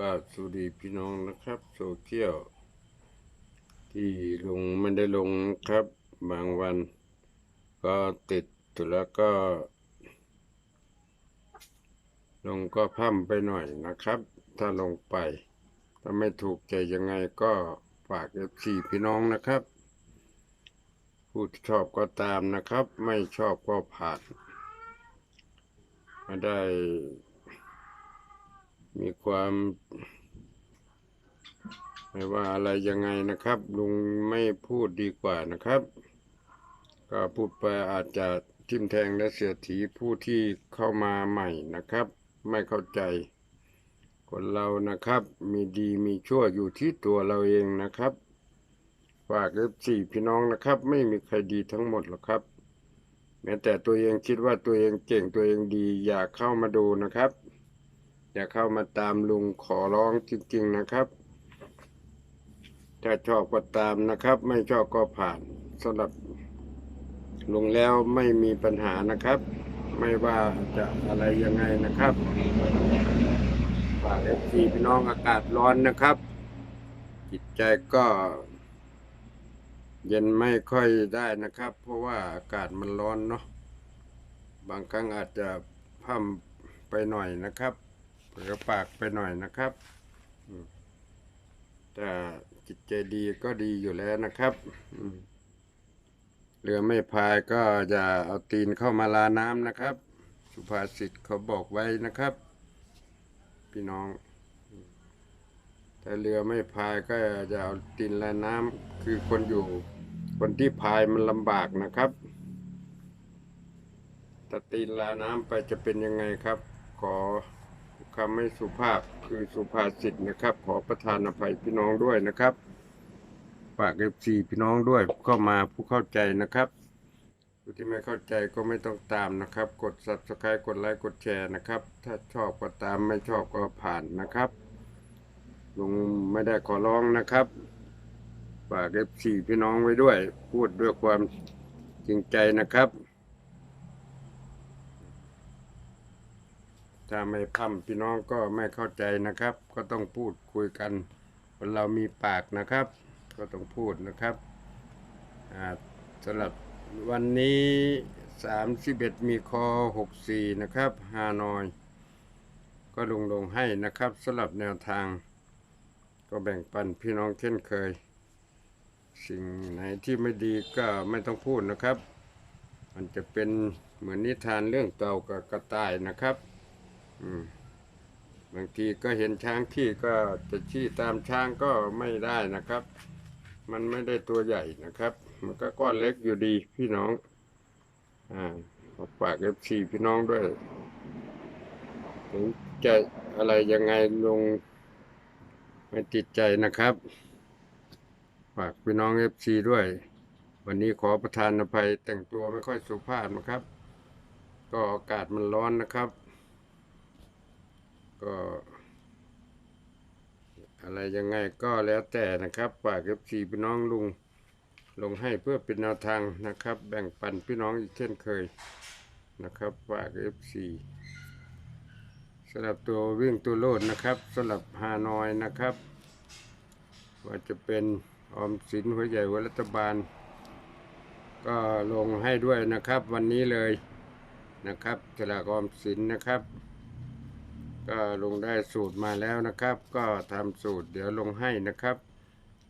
ก็สวัสดีพี่น้องนะครับโซเชียลที่ลงไม่ได้ลงครับ บางวัน ก็ติดแล้วก็ ลงก็พั่มไปหน่อยนะครับ ถ้าลงไป ถ้าไม่ถูกใจยังไงก็ฝากเอฟซีพี่น้องนะครับ ผู้ชอบก็ตามนะครับ ไม่ชอบก็ผ่านไม่ได้ มีความไม่ว่าอะไรยังไงนะครับ ลุงไม่พูดดีกว่านะครับ ก็พูดไปอาจจะทิมแทงและเสียถีผู้ที่เข้ามาใหม่นะครับ ไม่เข้าใจ คนเรานะครับ มีดีมีชั่วอยู่ที่ตัวเราเองนะครับ ฝากเอฟซีพี่น้องนะครับ ไม่มีใครดีทั้งหมดหรอกครับ แม้แต่ตัวเองคิดว่าตัวเองเก่งตัวเองดี อย่าเข้ามาดูนะครับ อย่าเข้ามาตามลุงขอร้องจริง ๆนะครับ ถ้าชอบก็ตามนะครับ ไม่ชอบก็ผ่านสำหรับลุงแล้วไม่มีปัญหานะครับ ไม่ว่าจะอะไรยังไงนะครับฝากเอฟซีพี่น้องอากาศร้อนนะครับ จิตใจก็ เย็นไม่ค่อยได้นะครับ เพราะว่าอากาศมันร้อนเนาะบางครั้งอาจจะพั่มไปหน่อยนะครับ เผลอปากไปหน่อยนะครับ แต่จิตใจดีก็ดีอยู่แล้วนะครับเรือไม่พายก็อย่าเอาตีนเข้ามาลาน้ำนะครับ สุภาษิตเขาบอกไว้นะครับ พี่น้องถ้าเรือไม่พายก็อย่าเอาตีนลาน้ำคือคนอยู่ คนที่พายมันลำบากนะครับถ้าตีนลาน้ำไปจะเป็นยังไงครับ ขอ คำไม่สุภาพคือสุภาษิตนะครับ ขอประทานอภัยพี่น้องด้วยนะครับฝากเอฟซีพี่น้องด้วยเข้ามาผู้เข้าใจนะครับผู้ที่ไม่เข้าใจก็ไม่ต้องตามนะครับ กด subscribe กดไลค์กดแชร์นะครับ ถ้าชอบก็ตามไม่ชอบก็ผ่านนะครับลุงไม่ได้ขอร้องนะครับฝากเอฟซีพี่น้องไว้ด้วย พูดด้วยความจริงใจนะครับ ถ้าไม่พั่มพี่น้องก็ไม่เข้าใจนะครับ ก็ต้องพูดคุยกันคนเรามีปากนะครับ ก็ต้องพูดนะครับสำหรับวันนี้ 31 มีคอ 64 นะครับฮานอย ก็ลงลงให้นะครับสำหรับแนวทาง ก็แบ่งปันพี่น้องเช่นเคย สิ่งไหนที่ไม่ดีก็ไม่ต้องพูดนะครับ มันจะเป็นเหมือนนิทานเรื่องเก่ากับกระต่ายนะครับ อืมบางทีก็เห็นช้างขี้ก็จะชี้ตามช้างก็ไม่ได้นะครับ มันไม่ได้ตัวใหญ่นะครับ มันก็ก้อนเล็กอยู่ดีพี่น้อง อ่าฝากเอฟซีพี่น้องด้วยถึงจะอะไรยังไงลงไม่ติดใจนะครับ ฝากพี่น้องเอฟซีด้วย วันนี้ขอประทานอภัยแต่งตัวไม่ค่อยสุภาพนะครับ ก็อากาศมันร้อนนะครับ ก็อะไรยังไงก็แล้วแต่นะครับฝากเอฟซีพี่น้องลุงลงให้เพื่อเป็นแนวทางนะครับ แบ่งปันพี่น้องอีกเช่นเคยนะครับฝากเอฟซีสำหรับตัววิ่งตัวโลดนะครับสำหรับฮานอยนะครับ ว่าจะเป็นออมสินหัวใหญ่หัวรัฐบาล ก็ลงให้ด้วยนะครับวันนี้เลยนะครับสลากออมสินนะครับ ก็ลงได้สูตรมาแล้วนะครับ ก็ทำสูตรเดี๋ยวลงให้นะครับ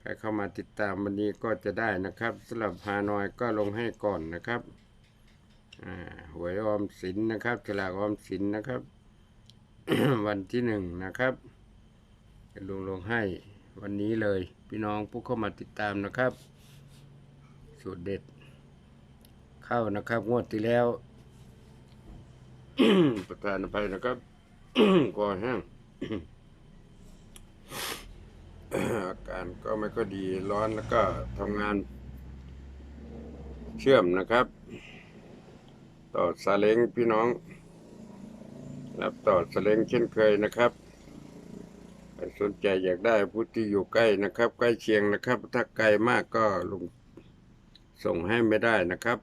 ใครเข้ามาติดตามวันนี้ก็จะได้นะครับสำหรับฮานอยก็ลงให้ก่อนนะครับหวยออมสินนะครับฉลากออมสินนะครับ วันที่หนึ่งนะครับจะลงลงให้วันนี้เลย พี่น้องผู้เข้ามาติดตามนะครับ สูตรเด็ด เข้านะครับ งวดที่แล้ว ประธานอภัยนะครับ ก่อแห้งอาการก็ไม่ค่อยดีร้อนแล้วก็ทำงาน เชื่อมนะครับ ต่อสาเล้งพี่น้อง รับต่อสาเล้งเช่นเคยนะครับใครสนใจอยากได้ผู้ที่อยู่ใกล้นะครับ ใกล้เคียงนะครับ ถ้าไกลมากก็ลงส่งให้ไม่ได้นะครับ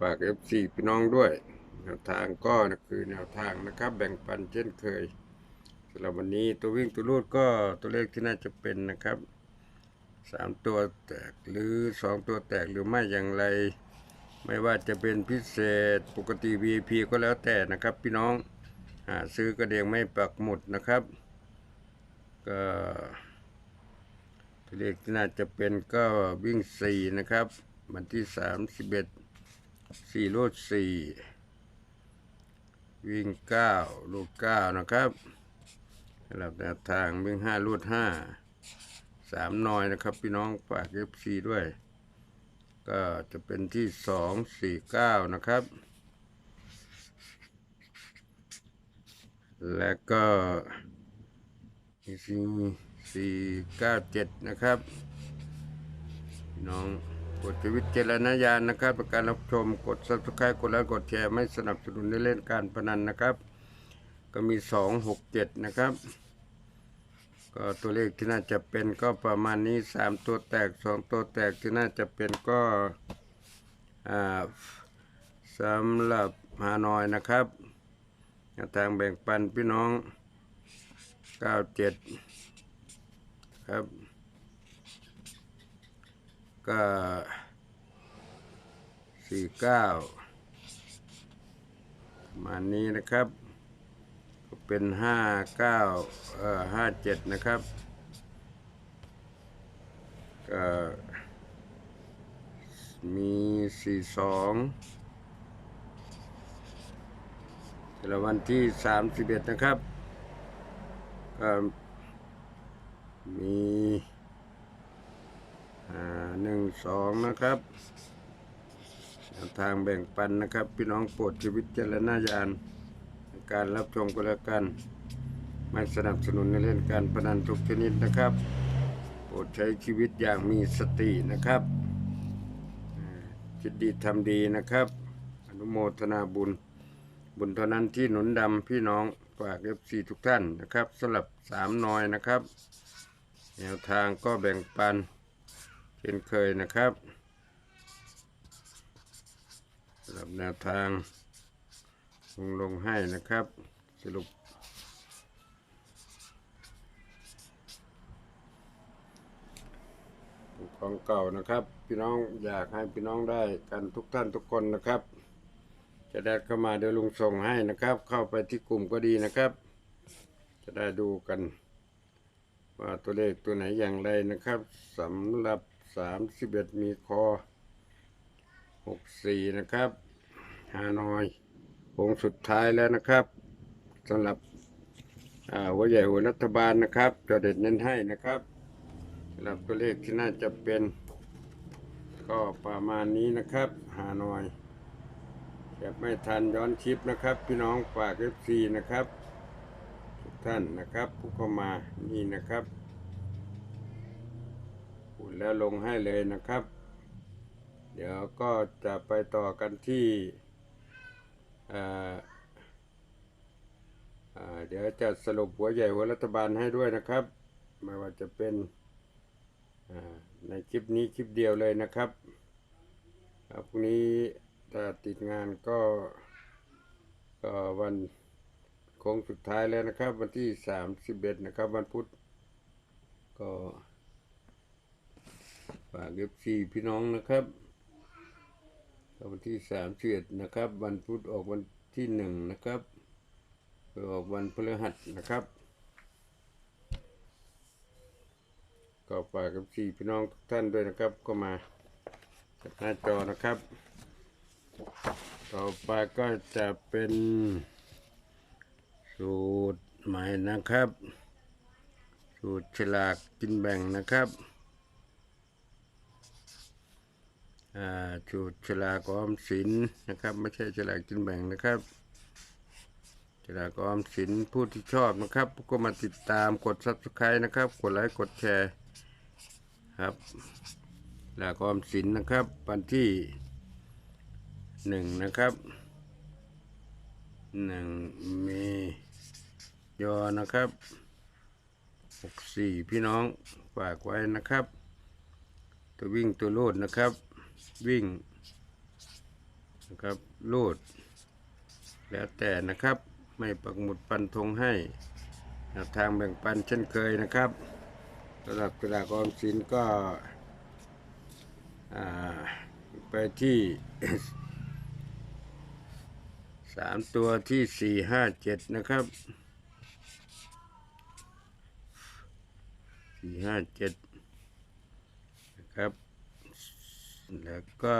ฝากเอฟซีพี่น้องด้วย แนวทางก็คือแนวทางนะครับ แบ่งปันเช่นเคยสำหรับวันนี้ตัววิ่งตัวรูดก็ตัวเลขที่น่าจะเป็นนะครับสามตัวแตกหรือสองตัวแตกหรือไม่อย่างไร ไม่ว่าจะเป็นพิเศษปกติ VIP ก็แล้วแต่นะครับ พี่น้องหาซื้อกระเดียงไม่ปักหมุดนะครับก็ตัวเลขที่น่าจะเป็นก็วิ่งสี่นะครับ วันที่สามสิบเอ็ดสี่รูดสี่ วิ่งเก้าลูกเก้านะครับสำหรับแนวทางวิ่งห้ารูดห้าสามหน่อยนะครับ พี่น้องฝากเอฟซีด้วย ก็จะเป็นที่สองสี่เก้านะครับ และก็สี่สี่เก้าเจ็ดนะครับ พี่น้อง กดวิจารณญาณนะครับประการรับชมกด subscribe กดไลค์กดแชร์ไม่สนับสนุนในเล่นการพนันนะครับ ก็มีสองหกเจ็ดนะครับ ก็ตัวเลขที่น่าจะเป็นก็ประมาณนี้สามตัวแตกสองตัวแตกที่น่าจะเป็นก็อ่าสำหรับฮานอยนะครับแทางแบ่งปันพี่น้องเก้าเจ็ดครับ ก็สี่เก้ามานี้นะครับ ก็เป็นห้าเก้าเอ่อห้าเจ็ดนะครับ ก็มีสี่สองแต่วันที่สามสิบเอ็ดนะครับ ก็มี หนึ่งสองนะครับแนวทางแบ่งปันนะครับ พี่น้องโปรดชีวิตเจรณญาณการรับชมก็แล้วกัน ไม่สนับสนุนในเล่นการพนันทุกชนิดนะครับ โปรดใช้ชีวิตอย่างมีสตินะครับคิดดีทำดีนะครับ อนุโมทนาบุญ บุญเท่านั้นที่หนุนดำพี่น้องฝากเอฟซีทุกท่านนะครับสำหรับสามน้อยนะครับ แนวทางก็แบ่งปัน เช่นเคยนะครับสำหรับแนวทางลงลงให้นะครับ สรุป ของเก่านะครับ พี่น้องอยากให้พี่น้องได้กันทุกท่านทุกคนนะครับ จะได้เข้ามาเดี๋ยวลุงส่งให้นะครับ เข้าไปที่กลุ่มก็ดีนะครับ จะได้ดูกันว่าตัวเลขตัวไหนอย่างไรนะครับสำหรับ 31มีคอ64นะครับฮานอยโค้งสุดท้ายแล้วนะครับสำหรับอาหัวใหญ่หัวรัฐบาลนะครับจะเด็ดเน้นให้นะครับสำหรับตัวเลขที่น่าจะเป็น ก็ประมาณนี้นะครับฮานอยแบบไม่ทันย้อนคลิปนะครับ พี่น้องฝากเอฟซีนะครับ ทุกท่านนะครับผู้เข้ามานี่นะครับ พูดแล้วลงให้เลยนะครับ เดี๋ยวก็จะไปต่อกันที่อ่าอ่าเดี๋ยวจะสรุปหัวใหญ่หัวรัฐบาลให้ด้วยนะครับ ไม่ว่าจะเป็นอ่าในคลิปนี้คลิปเดียวเลยนะครับพรุ่งนี้ถ้าติดงานก็ก็วันโค้งสุดท้ายแล้วนะครับ วันที่สามสิบเอ็ดนะครับ วันพุธก็ ฝากเอฟซีพี่น้องนะครับวันที่สามสิบเอ็ดนะครับ วันพุธออกวันที่หนึ่งนะครับไปออกวันพฤหัสนะครับ ก็ฝากเอฟซีพี่น้องทุกท่านด้วยนะครับ ก็มาจัดหน้าจอนะครับ ต่อไปก็จะเป็นสูตรใหม่นะครับ สูตรฉลากกินแบ่งนะครับ อ่าสูตรฉลากออมสินนะครับ ไม่ใช่ฉลากกินแบ่งนะครับฉลากออมสินผู้ที่ชอบนะครับ ก็มาติดตามกด subscribe นะครับ กดไลค์กดแชร์ครับฉลากออมสินนะครับวันที่หนึ่งนะครับหนึ่งเมยอนะครับหกสี่พี่น้องฝากไว้นะครับ ตัววิ่งตัวโลดนะครับ วิ่งนะครับโลด แล้วแต่นะครับไม่ปักหมุดปันธงให้นวทางแบ่งปันเช่นเคยนะครับสำหรับกระดาษออมสินก็ไปที่สามตัวที่สี่ห้าเจ็ดนะครับสี่ห้าเจ็ดนะครับ แล้วก็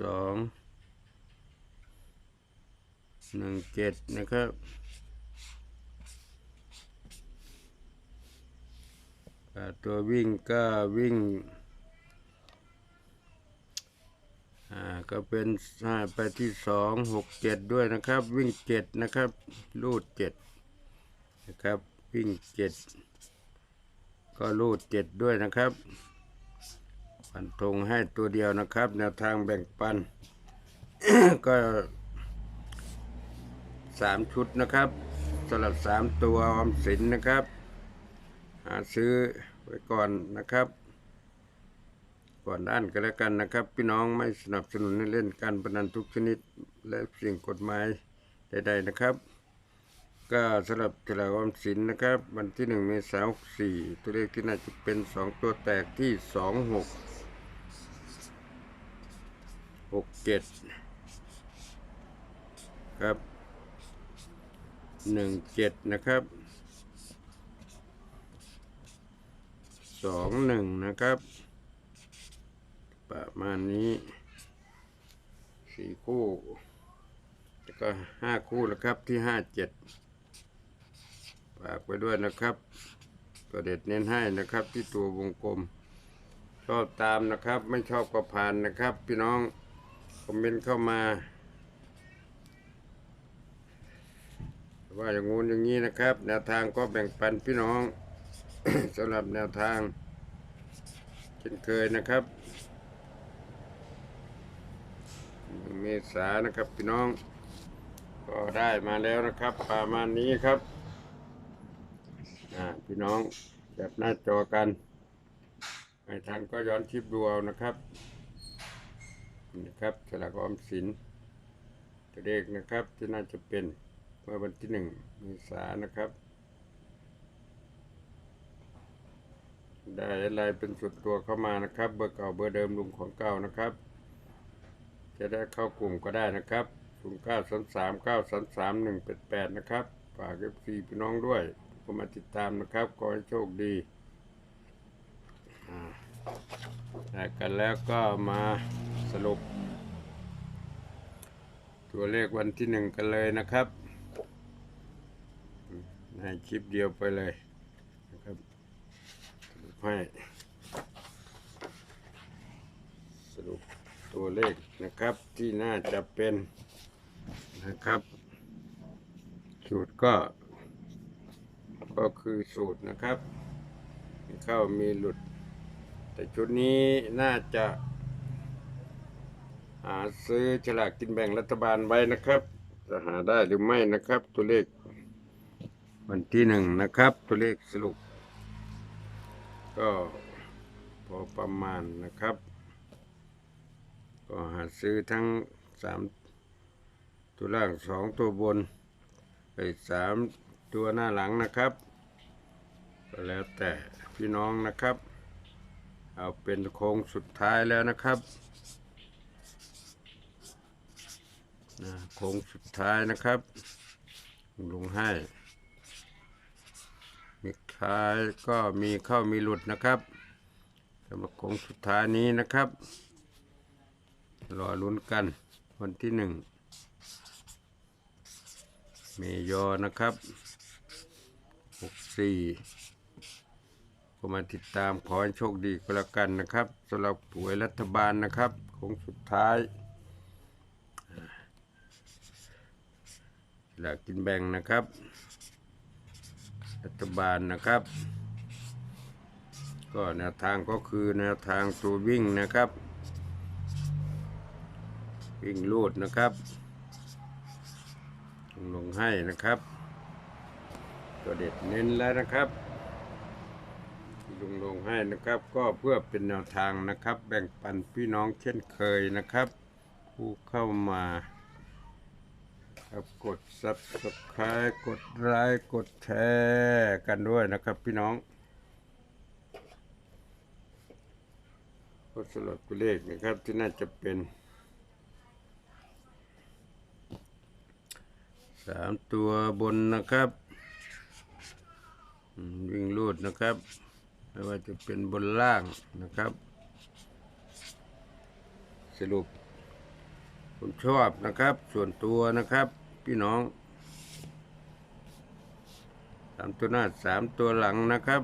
สองหนึ่งเจ็ดนะครับอ่าตัววิ่งก็วิ่งอ่าก็เป็นห้าไปที่สองหกเจ็ดด้วยนะครับ วิ่งเจ็ดนะครับ ลูดเจ็ดนะครับ วิ่งเจ็ดก็ลูดเจ็ดด้วยนะครับ ฟันธงให้ตัวเดียวนะครับ แนวทางแบ่งปัน ก็สามชุดนะครับสำหรับสามตัวออมสินนะครับ หาซื้อไว้ก่อนนะครับ ก่อนด้านก็แล้วกันนะครับ พี่น้องไม่สนับสนุนให้เล่นการพนันทุกชนิด และสิ่งกฎหมายใด ๆนะครับ ก็สำหรับตลาดออมสินนะครับ วันที่หนึ่งเมษายนสี่ตัวเลขที่น่าจะเป็นสองตัวแตกที่สองหก หกเจ็ดครับหนึ่งเจ็ดนะครับสองหนึ่งนะครับ ประมาณนี้สี่คู่ แล้วก็ห้าคู่แล้วครับที่ห้าเจ็ดฝากไปด้วยนะครับตัวเด็ดเน้นให้นะครับที่ตัววงกลมชอบตามนะครับ ไม่ชอบก็ผ่านนะครับ พี่น้อง คอมเมนต์เข้ามา ว่าอย่างงู้นอย่างนี้นะครับ แนวทางก็แบ่งปันพี่น้องสำหรับแนวทางเช่นเคยนะครับเมษานะครับพี่น้อง ก็ได้มาแล้วนะครับ ประมาณนี้ครับพี่น้องแบบหน้าจอกันไม่ทันก็ย้อนคลิปดูเอานะครับ นะครับสลากออมสินตัวเลขนะครับที่น่าจะเป็นเมื่อวันที่หนึ่งเมษานะครับ ได้อะไรเป็นส่วนตัวเข้ามานะครับ เบอร์เก่าเบอร์เดิมลุงของเก่านะครับ จะได้เข้ากลุ่มก็ได้นะครับ0 9 3 3 9 3 3 1 8 8นะครับฝากเอฟซีพี่น้องด้วยก็มาติดตามนะครับขอให้โชคดีอ่าได้กันแล้วก็มา สรุป ตัวเลขวันที่หนึ่งกันเลยนะครับในคลิปเดียวไปเลยนะครับสรุปให้สรุปตัวเลขนะครับที่น่าจะเป็นนะครับ สูตรก็ ก็คือสูตรนะครับ มีเข้ามีหลุด แต่ชุดนี้น่าจะ หาซื้อฉลากกินแบ่งรัฐบาลไว้นะครับ จะหาได้หรือไม่นะครับ ตัวเลข วันที่หนึ่งนะครับ ตัวเลขสรุป ก็พอประมาณนะครับ ก็หาซื้อทั้งสามตัวล่างสองตัวบนไปสามตัวหน้าหลังนะครับก็แล้วแต่พี่น้องนะครับ เอาเป็นโค้งสุดท้ายแล้วนะครับ นะโค้งสุดท้ายนะครับ ลงให้มีคลายก็มีเข้ามีหลุดนะครับสำหรับโค้งสุดท้ายนี้นะครับ รอลุ้นกันวันที่หนึ่งเมยอนะครับหกสี่ก็มาติดตามขอให้โชคดีก็แล้วกันนะครับสำหรับหวยรัฐบาลนะครับ ของสุดท้าย หลักกินแบ่งนะครับ รัฐบาลนะครับ ก็แนวทางก็คือแนวทางตัววิ่งนะครับ วิ่งลูดนะครับ ลงให้นะครับ ตัวเด็ดเน้นแล้วนะครับลงลงให้นะครับก็เพื่อเป็นแนวทางนะครับ แบ่งปันพี่น้องเช่นเคยนะครับ ผู้เข้ามา ครับกด subscribe กดไลค์กดแชร์กันด้วยนะครับพี่น้องก็สลับตัวเลขนะครับที่น่าจะเป็นสามตัวบนนะครับวิ่งรูดนะครับไม่ว่าจะเป็นบนล่างนะครับ สรุปผมชอบนะครับ ส่วนตัวนะครับ พี่น้องสามตัวหน้าสามตัวหลังนะครับ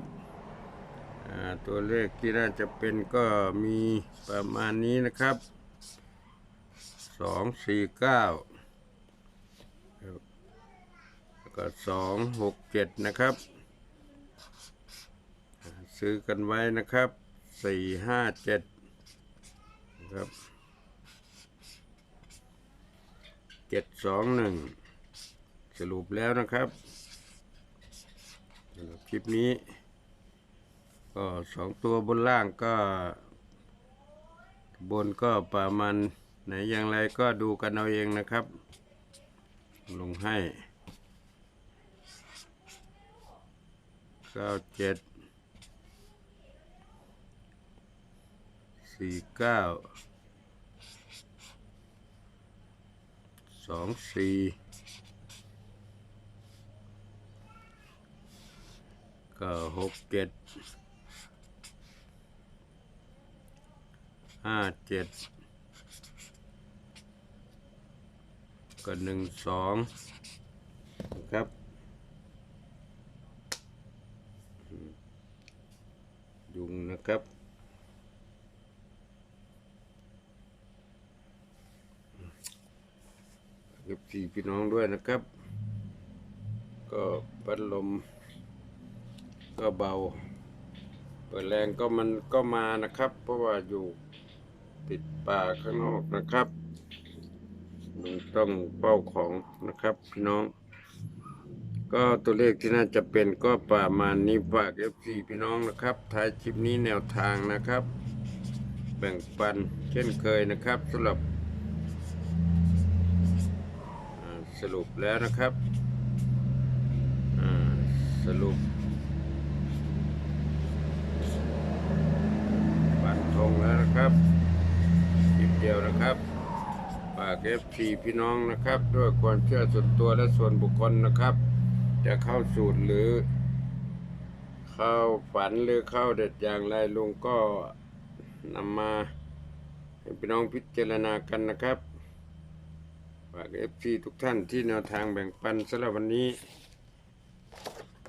ตัวเลขที่น่าจะเป็นก็มีประมาณนี้นะครับสองสี่เก้าแล้วก็สองหกเจ็ดนะครับ ซื้อกันไว้นะครับสี่ห้าเจ็ดนะครับ เจ็ดสองหนึ่งสรุปแล้วนะครับสำหรับคลิปนี้ ก็สองตัวบนล่างก็ บนก็ประมาณไหนอย่างไรก็ดูกันเอาเองนะครับ ลงให้เก้าเจ็ดสี่เก้า สองสี่ก็หกเจ็ดห้าเจ็ดก็หนึ่งสองนะครับยุงนะครับ กับพี่น้องด้วยนะครับ ก็พัดลม ก็เบา เปิดแรงก็มันก็มานะครับ เพราะว่าอยู่ติดป่าข้างนอกนะครับมันต้องเป้าของนะครับ พี่น้อง ก็ตัวเลขที่น่าจะเป็นก็ประมาณนี้ฝากเอฟซีพี่น้องนะครับท้ายคลิปนี้แนวทางนะครับ แบ่งปันเช่นเคยนะครับสำหรับ สรุปแล้วนะครับอ่าสรุปบันทงแล้วนะครับคลิปเดียวนะครับฝากเอฟซีพี่น้องนะครับ ด้วยความเชื่อส่วนตัวและส่วนบุคคลนะครับ จะเข้าสูตรหรือ เข้าฝันหรือเข้าเด็ดอย่างไรลุงก็นำมาให้พี่น้องพิจารณากันนะครับ ฝากเอฟซีทุกท่านที่แนวทางแบ่งปันสำหรับวันนี้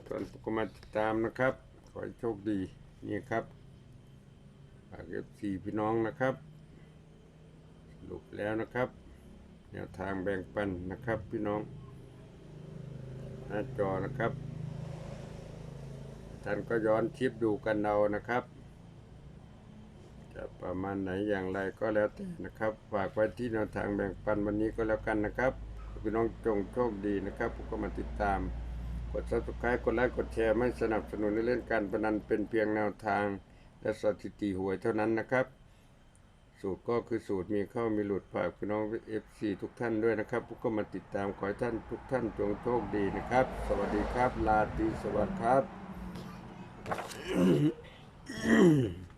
ส่วนก็มาติดตามนะครับ ขอให้โชคดีนี่ครับฝากเอฟซีพี่น้องนะครับสรุปแล้วนะครับ แนวทางแบ่งปันนะครับพี่น้องหน้าจอนะครับท่านก็ย้อนคลิปดูกันเอานะครับ จะประมาณไหนอย่างไรก็แล้วแต่นะครับฝากไว้ที่แนวทางแบ่งปันวันนี้ก็แล้วกันนะครับพี่น้องจงโชคดีนะครับผมก็มาติดตาม กด subscribe กดไลค์กดแชร์ไม่สนับสนุนในเล่นการพนันเป็นเพียงแนวทาง และสถิติหวยเท่านั้นนะครับ สูตรก็คือสูตรมีเข้ามีหลุดฝากพี่น้อง FC ทุกท่านด้วยนะครับผมก็มาติดตามขอให้ท่านทุกท่านจงโชคดีนะครับ สวัสดีครับ ลาตีสวัสดีครับ